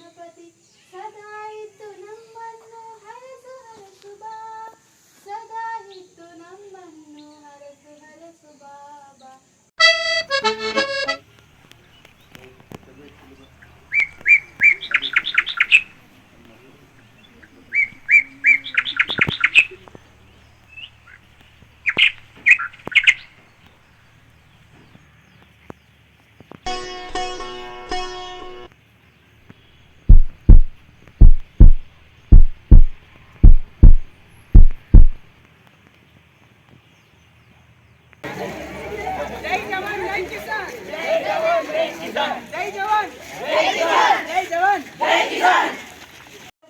గణపతి సదా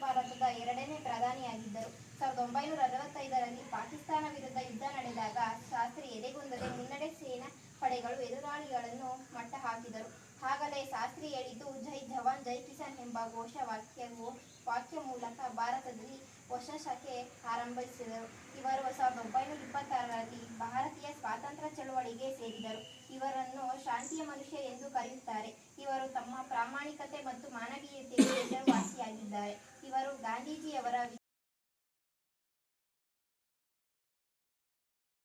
ಭಾರತದ ಎರಡನೇ ಪ್ರಧಾನಿಯಾಗಿದ್ದರು. ಸಾವಿರದ ಒಂಬೈನೂರ ಅರವತ್ತೈದರಲ್ಲಿ ಪಾಕಿಸ್ತಾನ ವಿರುದ್ಧ ಯುದ್ಧ ನಡೆದಾಗ ಶಾಸ್ತ್ರಿ ಎದೆಗುಂದದೆ ಮುನ್ನಡೆ ಸೇನಾ ಪಡೆಗಳು ಎದುರಾಳಿಗಳನ್ನು ಮಟ್ಟ ಹಾಕಿದರು ಆಗಲೇ ಶಾಸ್ತ್ರಿ ಹೇಳಿದ್ದು, ಜೈ ಜವಾನ್ ಜೈ ಕಿಸಾನ್ ಎಂಬ ಘೋಷವಾಕ್ಯವು ವಾಕ್ಯ ಮೂಲಕ ಭಾರತದಲ್ಲಿ ಹೊಸ ಶಾಖೆ ಆರಂಭಿಸಿದರು. ಇವರು ಸಾವಿರದ ಒಂಬೈನೂರ ಇಪ್ಪತ್ತಾರರಲ್ಲಿ ಭಾರತೀಯ ಸ್ವಾತಂತ್ರ್ಯ ಚಳವಳಿಗೆ ಸೇರಿದರು. ಇವರನ್ನು ಶಾಂತಿಯ ಮನುಷ್ಯ ಎಂದು ಕರೆಯುತ್ತಾರೆ. ಇವರು ತಮ್ಮ ಪ್ರಾಮಾಣಿಕತೆ ಮತ್ತು ಗಾಂಧೀಜಿಯವರ